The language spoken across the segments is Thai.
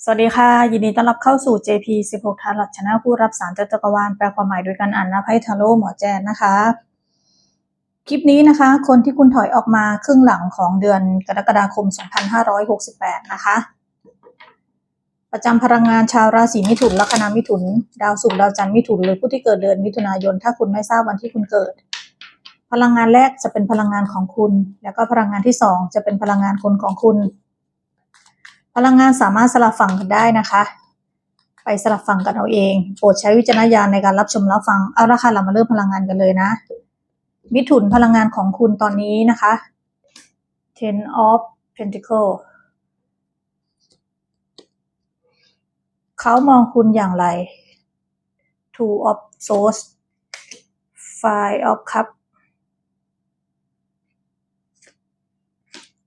สวัสดีค่ะ ยินดีต้อนรับเข้าสู่ JP 16ทาร์ลอตชนะผู้รับสารจักรวาลแปลความหมายโดยการอ่านนะไพ่ทาโร่หมอแจนนะคะ คลิปนี้นะคะ คนที่คุณถอยออกมาครึ่งหลังของเดือนกรกฎาคม 2568 นะคะ ประจำพลังงานชาวราศีมิถุนลัคนามิถุน ดาวศุกร์ดาวจันทร์มิถุนหรือผู้ที่เกิดเดือนมิถุนายน ถ้าคุณไม่ทราบวันที่คุณเกิด พลังงานแรกจะเป็นพลังงานของคุณ แล้วก็พลังงานที่สองจะเป็นพลังงานคนของคุณ พลังงานสามารถสลับฝั่งกันได้นะคะ ไปสลับฝั่งกันเอาเอง โปรดใช้วิจารณญาณในการรับชมรับฟัง เอาละค่ะเรามาเริ่มพลังงานกันเลยนะ มิถุนพลังงานของคุณตอนนี้นะคะ Ten of Pentacle เขามองคุณอย่างไร Two of Swords Five of Cup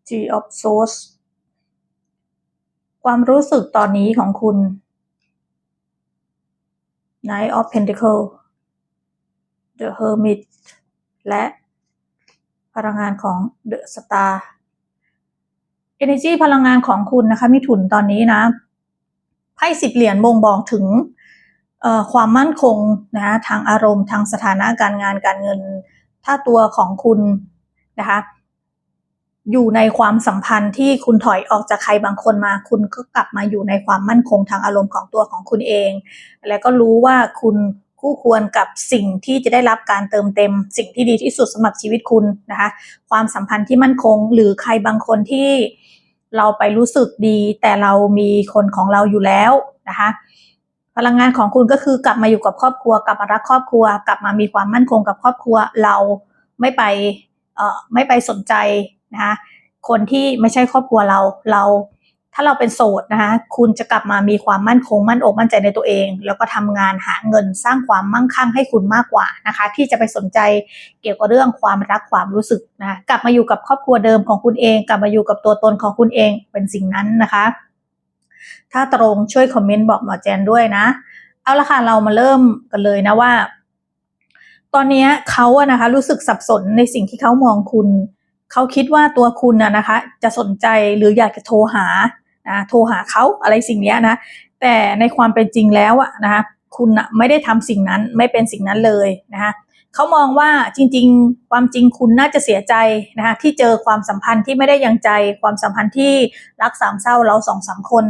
G of Swords ความรู้สึกตอนนี้ของคุณ Knight of Pentacle The Hermit และพลังงานของ The Star Energy พลังงานของคุณนะคะมิถุนตอนนี้นะไพ่สิบเหรียญบ่งบอกถึงความมั่นคงนะคะทางอารมณ์ทางสถานะการงานการเงิน ถ้าตัวของคุณนะคะ อยู่ในความสัมพันธ์ที่คุณถอยออกจากใครบางคนมา คุณก็กลับมาอยู่ในความมั่นคงทางอารมณ์ของตัวของคุณเอง และก็รู้ว่าคุณคู่ควรกับสิ่งที่จะได้รับการเติมเต็ม สิ่งที่ดีที่สุดสำหรับชีวิตคุณนะคะความสัมพันธ์ที่มั่นคง หรือใครบางคนที่เราไปรู้สึกดี แต่เรามีคนของเราอยู่แล้วนะคะพลังงานของคุณก็คือกลับมาอยู่กับครอบครัว กลับมารักครอบครัว กลับมามีความมั่นคงกับครอบครัวเราไม่ไปเอ่อไม่ไปสนใจ นะคะคนที่ไม่ใช่ครอบครัวเราเรา ถ้าเราเป็นโสดนะคะคุณจะกลับมามีความมั่นคงมั่นอกมั่นใจในตัวเอง แล้วก็ทำงานหาเงินสร้างความมั่งคั่งให้คุณมากกว่านะคะ ที่จะไปสนใจเกี่ยวกับเรื่องความรักความรู้สึกนะกลับมาอยู่กับครอบครัวเดิมของคุณเอง กลับมาอยู่กับตัวตนของคุณเองเป็นสิ่งนั้นนะคะ ถ้าตรงช่วยคอมเมนต์บอกหมอแจนด้วยนะเอาละค่ะเรามาเริ่มกันเลยนะว่า ตอนนี้เขาอะนะคะรู้สึกสับสนในสิ่งที่เขามองคุณ เขาคิดว่าตัวคุณนะนะคะ จะสนใจหรืออยากจะโทรหานะโทรหาเขาอะไรสิ่งนี้นะ แต่ในความเป็นจริงแล้วอะนะคะคุณนะไม่ได้ทำสิ่งนั้นไม่เป็นสิ่งนั้นเลยนะคะเขามองว่าจริง ๆ ความจริงคุณน่าจะเสียใจนะคะที่เจอความสัมพันธ์ที่ไม่ได้ยังใจ ความสัมพันธ์ที่รักสามเศร้าเราสองสามคน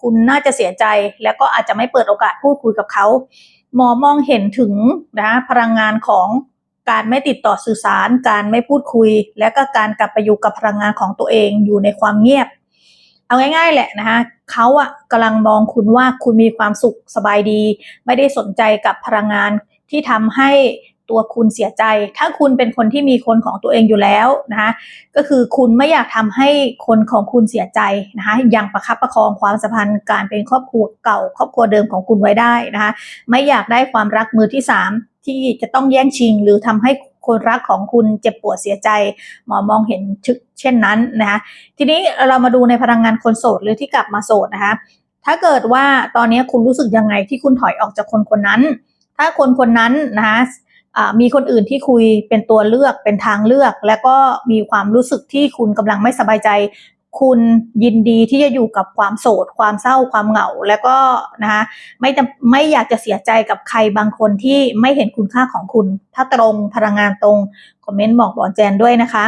คุณน่าจะเสียใจ แล้วก็อาจจะไม่เปิดโอกาสพูดคุยกับเขามอมองเห็นถึงนะพลังงานของ การไม่ติดต่อสื่อสาร การไม่พูดคุย และก็การกลับไปอยู่กับพลังงานของตัวเองอยู่ในความเงียบ เอาง่ายๆแหละนะคะเขาอะกำลังมองคุณว่าคุณมีความสุขสบายดี ไม่ได้สนใจกับพลังงานที่ทำให้ตัวคุณเสียใจ ถ้าคุณเป็นคนที่มีคนของตัวเองอยู่แล้วนะคะก็คือคุณไม่อยากทำให้คนของคุณเสียใจนะคะยังประคับประคองความสัมพันธ์การเป็นครอบครัวเก่า ครอบครัวเดิมของคุณไว้ได้นะคะไม่อยากได้ความรักมือที่สาม ที่จะต้องแย่งชิง หรือทำให้คนรักของคุณเจ็บปวดเสียใจ หมอมองเห็นเช่นนั้นนะคะทีนี้เรามาดูในพลังงานคนโสดหรือที่กลับมาโสดนะคะถ้าเกิดว่าตอนนี้คุณรู้สึกยังไงที่คุณถอยออกจากคนคนนั้น ถ้าคนคนนั้นนะคะมีคนอื่นที่คุยเป็นตัวเลือกเป็นทางเลือก และก็มีความรู้สึกที่คุณกำลังไม่สบายใจ คุณยินดีที่จะอยู่กับความโสดความเศร้าความเหงา แล้วก็นะคะไม่ไม่อยากจะเสียใจกับใครบางคนที่ไม่เห็นคุณค่าของคุณ ถ้าตรงพลังงานตรง คอมเมนต์บอกบอแจนด้วยนะคะ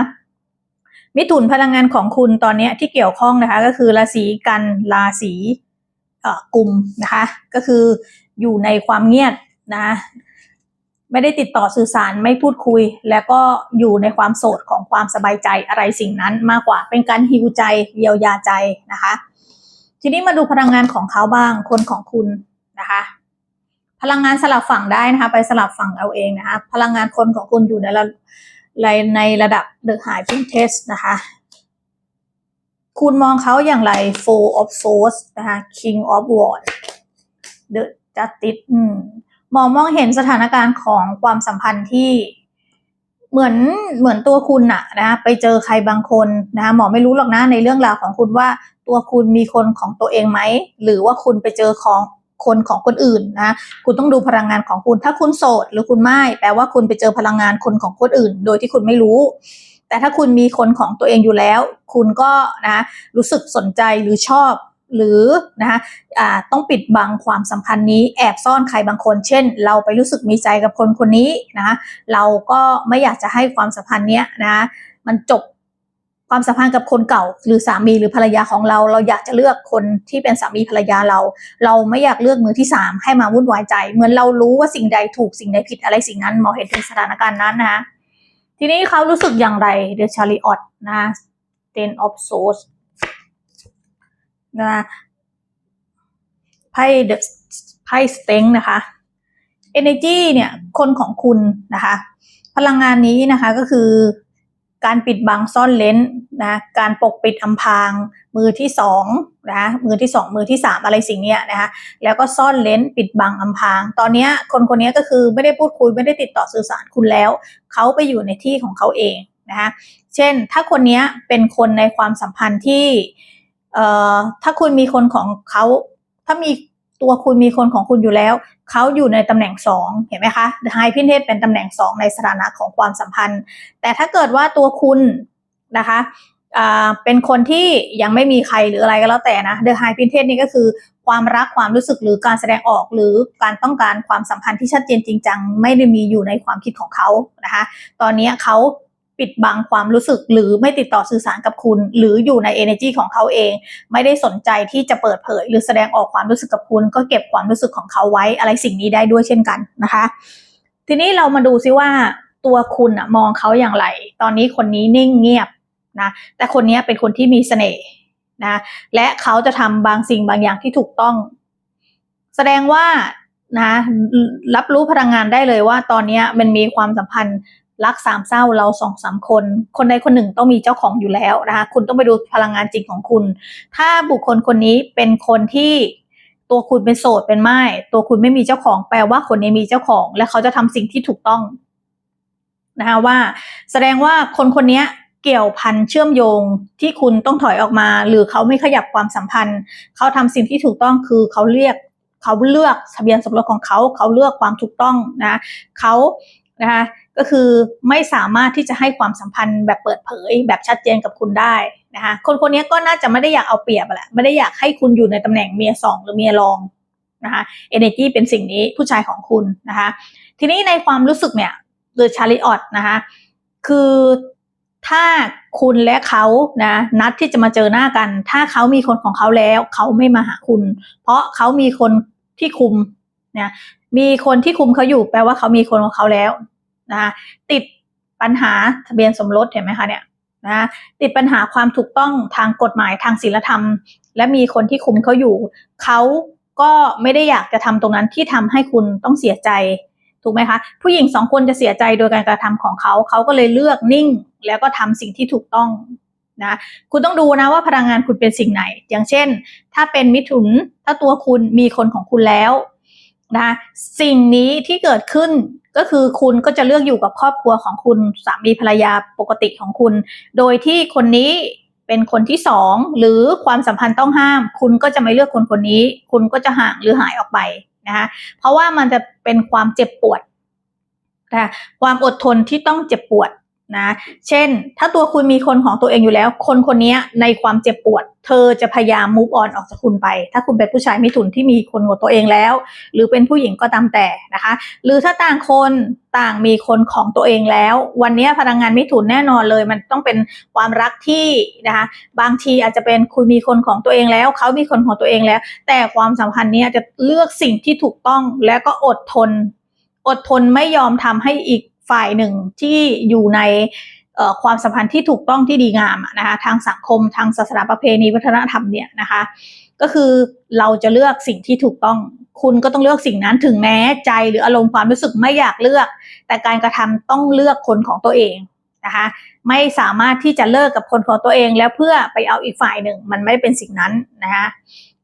มิถุนพลังงานของคุณตอนนี้ที่เกี่ยวข้องนะคะ ก็คือราศีกันราศีกุมนะคะ ก็คืออยู่ในความเงียบนะ ไม่ได้ติดต่อสื่อสารไม่พูดคุย แล้วก็อยู่ในความโสดของความสบายใจอะไรสิ่งนั้นมากกว่า เป็นการฮิวใจเยียวยาใจนะคะ ทีนี้มาดูพลังงานของเขาบ้างคนของคุณนะคะ พลังงานสลับฝั่งได้นะคะ ไปสลับฝั่งเอาเองนะคะ พลังงานคนของคุณอยู่ในระในระดับ The High p r i n t e s s นะคะคุณมองเขาอย่างไร Four of Swords นะคะ King of Wands The Justice มองมองเห็นสถานการณ์ของความสัมพันธ์ที่เหมือนเหมือนตัวคุณอะนะไปเจอใครบางคนนะคะหมอไม่รู้หรอกนะในเรื่องราวของคุณว่าตัวคุณมีคนของตัวเองไหมหรือว่าคุณไปเจอของคนของคนอื่นนะคุณต้องดูพลังงานของคุณ ถ้าคุณโสดหรือคุณไม่แปลว่าคุณไปเจอพลังงานคนของคนอื่น โดยที่คุณไม่รู้ แต่ถ้าคุณมีคนของตัวเองอยู่แล้ว คุณก็นะรู้สึกสนใจหรือชอบ หรือนะคะต้องปิดบังความสัมพันธ์นี้แอบซ่อนใครบางคน เช่น เราไปรู้สึกมีใจกับคนคนนี้นะคะเราก็ไม่อยากจะให้ความสัมพันธ์เนี้ยนะมันจบความสัมพันธ์กับคนเก่า หรือสามีหรือภรรยาของเรา เราอยากจะเลือกคนที่เป็นสามีภรรยาเรา เราไม่อยากเลือกมือที่สามให้มาวุ่นวายใจ เหมือนเรารู้ว่าสิ่งใดถูกสิ่งใดผิดอะไรสิ่งนั้นหมอเห็นเป็นสถานการณ์นั้นนะคะทีนี้เขารู้สึกอย่างไรเดชาริออตนะ ten of swords นะไพ่เดอะไพ่สเต็งนะคะ energy เนี่ยคนของคุณนะคะ พลังงานนี้นะคะก็คือการปิดบังซ่อนเลนนะการปกปิดอำพรางมือที่สองนะมือที่สองมือที่สามอะไรสิ่งเนี้ยนะคะแล้วก็ซ่อนเลนปิดบังอำพราง ตอนนี้คนคนนี้ก็คือไม่ได้พูดคุยไม่ได้ติดต่อสื่อสารคุณแล้ว เขาไปอยู่ในที่ของเขาเองนะคะเช่นถ้าคนนี้เป็นคนในความสัมพันธ์ที่ เอ่อถ้าคุณมีคนของเขาถ้ามีตัวคุณมีคนของคุณอยู่แล้ว เขาอยู่ในตำแหน่งสองเห็นไหมคะไฮพินเทสเป็นตำแหน่งสองในสถานะของความสัมพันธ์ แต่ถ้าเกิดว่าตัวคุณนะคะเป็นคนที่ยังไม่มีใครหรืออะไรก็แล้วแต่นะเดอะไฮพินเทสนี่ก็คือความรักความรู้สึกหรือการแสดงออกหรือการต้องการความสัมพันธ์ที่ชัดเจนจริงจังไม่ได้มีอยู่ในความคิดของเขานะคะ ตอนนี้เขา ปิดบังความรู้สึกหรือไม่ติดต่อสื่อสารกับคุณ หรืออยู่ใน energy ของเขาเอง ไม่ได้สนใจที่จะเปิดเผย หรือแสดงออกความรู้สึกกับคุณ ก็เก็บความรู้สึกของเขาไว้อะไรสิ่งนี้ได้ด้วยเช่นกันนะคะ ทีนี้เรามาดูซิว่าตัวคุณอะมองเขาอย่างไร ตอนนี้คนนี้นิ่งเงียบนะแต่คนนี้เป็นคนที่มีเสน่ห์นะและเขาจะทำบางสิ่งบางอย่างที่ถูกต้อง แสดงว่านะรับรู้พลังงานได้เลยว่าตอนนี้มันมีความสัมพันธ์ รักสามเศร้าเราสองสามคน คนใดคนหนึ่งต้องมีเจ้าของอยู่แล้วนะคะ คุณต้องไปดูพลังงานจริงของคุณ ถ้าบุคคลคนนี้เป็นคนที่ตัวคุณเป็นโสดเป็นไม้ตัวคุณไม่มีเจ้าของ แปลว่าคนนี้มีเจ้าของ และเขาจะทำสิ่งที่ถูกต้องนะคะว่า แสดงว่าคนคนนี้เกี่ยวพันเชื่อมโยงที่คุณต้องถอยออกมา หรือเขาไม่ขยับความสัมพันธ์ เขาทำสิ่งที่ถูกต้องคือเขาเรียกเขาเลือกทะเบียนสมรสของเขา เขาเลือกความถูกต้องนะเขานะคะ ก็คือไม่สามารถที่จะให้ความสัมพันธ์แบบเปิดเผย แบบชัดเจนกับคุณได้นะคะคนคนนี้ก็น่าจะไม่ได้อยากเอาเปรียบแหละไม่ได้อยากให้คุณอยู่ในตำแหน่งเมียสองหรือเมียรองนะคะเอเนจีเป็นสิ่งนี้ผู้ชายของคุณนะคะทีนี้ในความรู้สึกเนี่ยเดอชาริออตนะคะคือถ้าคุณและเขานะนัดที่จะมาเจอหน้ากัน ถ้าเขามีคนของเขาแล้ว เขาไม่มาหาคุณ เพราะเขามีคนที่คุมเนี่ยมีคนที่คุมเขาอยู่แปลว่าเขามีคนของเขาแล้ว นะคะติดปัญหาทะเบียนสมรสเห็นไหมคะเนี่ยนะติดปัญหาความถูกต้องทางกฎหมายทางศีลธรรม และมีคนที่คุมเขาอยู่ เขาก็ไม่ได้อยากจะทำตรงนั้นที่ทำให้คุณต้องเสียใจถูกไหมคะ ผู้หญิงสองคนจะเสียใจโดยการกระทำของเขา เขาก็เลยเลือกนิ่งแล้วก็ทำสิ่งที่ถูกต้องนะคุณต้องดูนะว่าพลังงานคุณเป็นสิ่งไหน อย่างเช่น ถ้าเป็นมิถุนถ้าตัวคุณมีคนของคุณแล้ว นะสิ่งนี้ที่เกิดขึ้นก็คือคุณก็จะเลือกอยู่กับครอบครัวของคุณสามีภรรยาปกติของคุณ โดยที่คนนี้เป็นคนที่สองหรือความสัมพันธ์ต้องห้าม คุณก็จะไม่เลือกคนคนนี้ คุณก็จะห่างหรือหายออกไปนะคะเพราะว่ามันจะเป็นความเจ็บปวดนะความอดทนที่ต้องเจ็บปวด นะ เช่น ถ้าตัวคุณมีคนของตัวเองอยู่แล้ว คนคนนี้ในความเจ็บปวด เธอจะพยายาม move on ออกจากคุณไป ถ้าคุณเป็นผู้ชายมิถุนที่มีคนของตัวเองแล้ว หรือเป็นผู้หญิงก็ตามแต่นะคะ หรือถ้าต่างคนต่างมีคนของตัวเองแล้ว วันนี้พลังงานมิถุนแน่นอนเลย มันต้องเป็นความรักที่นะคะ บางทีอาจจะเป็นคุณมีคนของตัวเองแล้ว เขามีคนของตัวเองแล้ว แต่ความสัมพันธ์นี้จะเลือกสิ่งที่ถูกต้องแล้วก็อดทน อดทนไม่ยอมทำให้อีก ฝ่ายหนึ่งที่อยู่ในความสัมพันธ์ที่ถูกต้องที่ดีงามนะคะทางสังคมทางศาสนาประเพณีวัฒนธรรมเนี่ยนะคะก็คือเราจะเลือกสิ่งที่ถูกต้องคุณก็ต้องเลือกสิ่งนั้นถึงแม้ใจหรืออารมณ์ความรู้สึกไม่อยากเลือก แต่การกระทำต้องเลือกคนของตัวเองนะคะไม่สามารถที่จะเลิกกับคนของตัวเองแล้วเพื่อไปเอาอีกฝ่ายหนึ่งมันไม่เป็นสิ่งนั้นนะคะ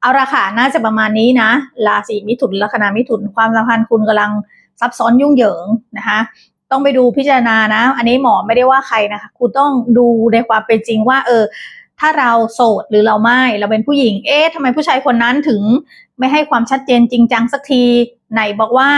เอาราคาน่าจะประมาณนี้นะราศีมิถุนลัคนามิถุนความสัมพันธ์คุณกำลังซับซ้อนยุ่งเหยิงนะคะ ต้องไปดูพิจารณานะ อันนี้หมอไม่ได้ว่าใครนะคะคุณต้องดูในความเป็นจริงว่า เออ ถ้าเราโสดหรือเราไม่เราเป็นผู้หญิง เอ๊ะทำไมผู้ชายคนนั้นถึงไม่ให้ความชัดเจนจริงจังสักทีไหนบอกว่า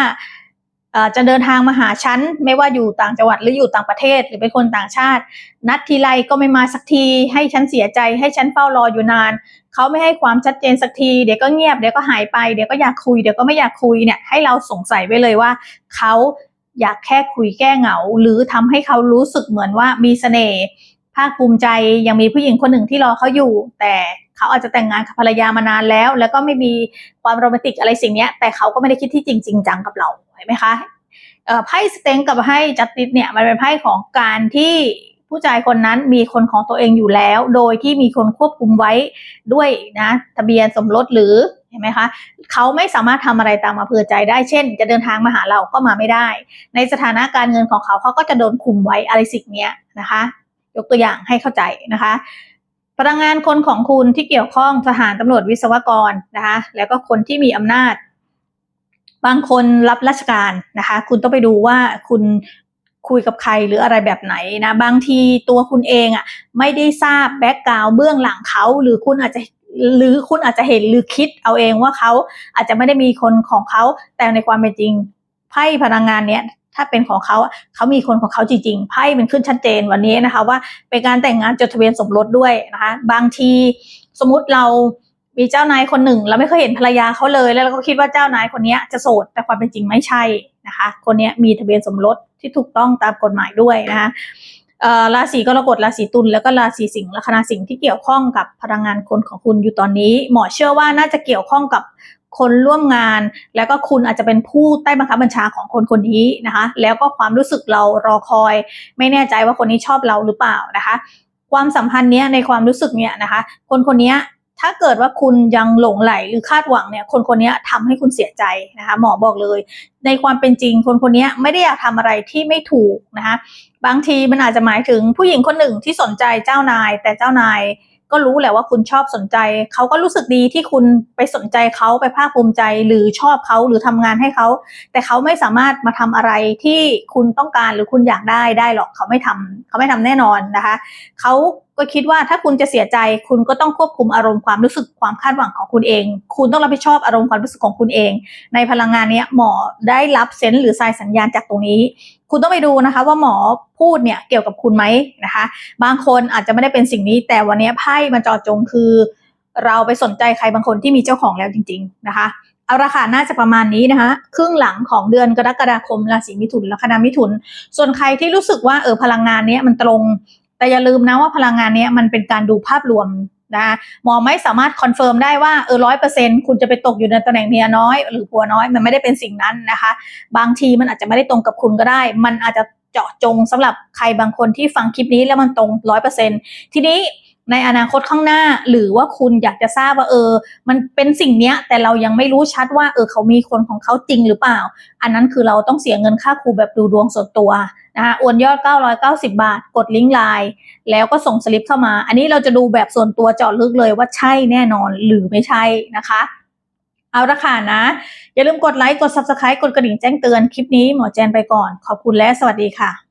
จะเดินทางมาหาฉันไม่ว่าอยู่ต่างจังหวัดหรืออยู่ต่างประเทศหรือเป็นคนต่างชาติ นัดทีไรก็ไม่มาสักที ให้ฉันเสียใจ ให้ฉันเฝ้ารออยู่นาน เขาไม่ให้ความชัดเจนสักทีเดี๋ยวก็เงียบเดี๋ยวก็หายไปเดี๋ยวก็อยากคุยเดี๋ยวก็ไม่อยากคุยเนี่ยให้เราสงสัยไว้เลยว่าเขา อยากแค่คุยแก้เหงา หรือทำให้เขารู้สึกเหมือนว่ามีเสน่ห์ภาคภูมิใจยังมีผู้หญิงคนหนึ่งที่รอเขาอยู่ แต่เขาอาจจะแต่งงานกับภรรยามานานแล้ว แล้วก็ไม่มีความโรแมนติกอะไรสิ่งนี้แต่เขาก็ไม่ได้คิดที่จริงจริงจังกับเราเห็นไหมคะไพ่สเต็งกับไพ่จัดติสเนี่ยมันเป็นไพ่ของการที่ผู้ชายคนนั้นมีคนของตัวเองอยู่แล้ว โดยที่มีคนควบคุมไว้ด้วยนะ ทะเบียนสมรสหรือ ห็นไหมคะเขาไม่สามารถทำอะไรตามอำเภอใจได้เช่น จะเดินทางมาหาเราก็มาไม่ได้ ในสถานะการเงินของเขาเขาก็จะโดนคุมไว้อะไรสิ่งนี้นะคะ ยกตัวอย่างให้เข้าใจนะคะพลังงานคนของคุณที่เกี่ยวข้องทหารตำรวจวิศวกรนะคะแล้วก็คนที่มีอำนาจ บางคนรับราชการนะคะ คุณต้องไปดูว่าคุณคุยกับใครหรืออะไรแบบไหนนะ บางทีตัวคุณเองอะ่ะไม่ได้ทราบแบ็กกราวเบื้องหลังเขา หรือคุณอาจจะ หรือคุณอาจจะเห็นหรือคิดเอาเองว่าเขาอาจจะไม่ได้มีคนของเขา แต่ในความเป็นจริงไพ่พลังงานเนี้ยถ้าเป็นของเขาเขามีคนของเขาจริงๆไพ่มันขึ้นชัดเจนวันนี้นะคะ ว่าเป็นการแต่งงานจดทะเบียนสมรสด้วยนะคะ บางทีสมมุติเรามีเจ้านายคนหนึ่ง เราไม่เคยเห็นภรรยาเขาเลย แล้วเราก็คิดว่าเจ้านายคนนี้จะโสด แต่ความเป็นจริงไม่ใช่นะคะ คนนี้มีทะเบียนสมรสที่ถูกต้องตามกฎหมายด้วยนะคะ ราศีกรกฎราศีตุลแล้วก็ราศีสิงห์ลัคนาสิงห์ที่เกี่ยวข้องกับพลังงานคนของคุณอยู่ตอนนี้ หมอเชื่อว่าน่าจะเกี่ยวข้องกับคนร่วมงาน แล้วก็คุณอาจจะเป็นผู้ใต้บังคับบัญชาของคนคนนี้นะคะ แล้วก็ความรู้สึกเรารอคอย ไม่แน่ใจว่าคนนี้ชอบเราหรือเปล่านะคะ ความสัมพันธ์เนี้ยในความรู้สึกเนี้ยนะคะ คนคนนี้ ถ้าเกิดว่าคุณยังหลงไหลหรือคาดหวังเนี่ย คนคนนี้ทำให้คุณเสียใจนะคะ หมอบอกเลย ในความเป็นจริง คนคนนี้ไม่ได้อยากทำอะไรที่ไม่ถูกนะคะ บางทีมันอาจจะหมายถึงผู้หญิงคนหนึ่งที่สนใจเจ้านาย แต่เจ้านายก็รู้แหละว่าคุณชอบสนใจ เขาก็รู้สึกดีที่คุณไปสนใจเขาไปภาคภูมิใจหรือชอบเขาหรือทำงานให้เขา แต่เขาไม่สามารถมาทำอะไรที่คุณต้องการหรือคุณอยากได้ได้หรอกเขาไม่ทำเขาไม่ทำแน่นอนนะคะ เขา ก็คิดว่าถ้าคุณจะเสียใจคุณก็ต้องควบคุมอารมณ์ความรู้สึกความคาดหวังของคุณเอง คุณต้องรับผิดชอบอารมณ์ความรู้สึกของคุณเอง ในพลังงานนี้หมอได้รับเซนส์หรือสายสัญญาณจากตรงนี้ คุณต้องไปดูนะคะ ว่าหมอพูดเนี่ยเกี่ยวกับคุณไหมนะคะ บางคนอาจจะไม่ได้เป็นสิ่งนี้ แต่วันนี้ไพ่มันเจอจงคือ เราไปสนใจใครบางคนที่มีเจ้าของแล้วจริง ๆนะคะเอาราคาน่าจะประมาณนี้นะคะครึ่งหลังของเดือนกรกฎาคมราศีมิถุนลัคนามิถุน ส่วนใครที่รู้สึกว่าเออพลังงานนี้มันตรง แต่อย่าลืมนะว่าพลังงานนี้มันเป็นการดูภาพรวมนะคะหมอไม่สามารถคอนเฟิร์มได้ว่าเออร้อยเปอร์เซ็นคุณจะไปตกอยู่ในตำแหน่งเมียน้อย หรือผัวน้อยมันไม่ได้เป็นสิ่งนั้นนะคะ บางทีมันอาจจะไม่ได้ตรงกับคุณก็ได้ มันอาจจะเจาะจงสำหรับใครบางคนที่ฟังคลิปนี้แล้วมันตรงร้อยเปอร์เซ็นทีนี้ ในอนาคตข้างหน้า หรือว่าคุณอยากจะทราบว่าเออ มันเป็นสิ่งเนี้ย แต่เรายังไม่รู้ชัดว่าเออเขามีคนของเขาจริงหรือเปล่า อันนั้นคือเราต้องเสียเงินค่าครูแบบดูดวงส่วนตัวนะคะโอนยอด 990 บาท กดลิงก์ไลน์แล้วก็ส่งสลิปเข้ามา อันนี้เราจะดูแบบส่วนตัวเจาะลึกเลยว่าใช่แน่นอนหรือไม่ใช่นะคะเอาละค่ะนะ อย่าลืมกดไลค์ กด subscribe กดกระดิ่งแจ้งเตือน คลิปนี้หมอแจนไปก่อน ขอบคุณและสวัสดีค่ะ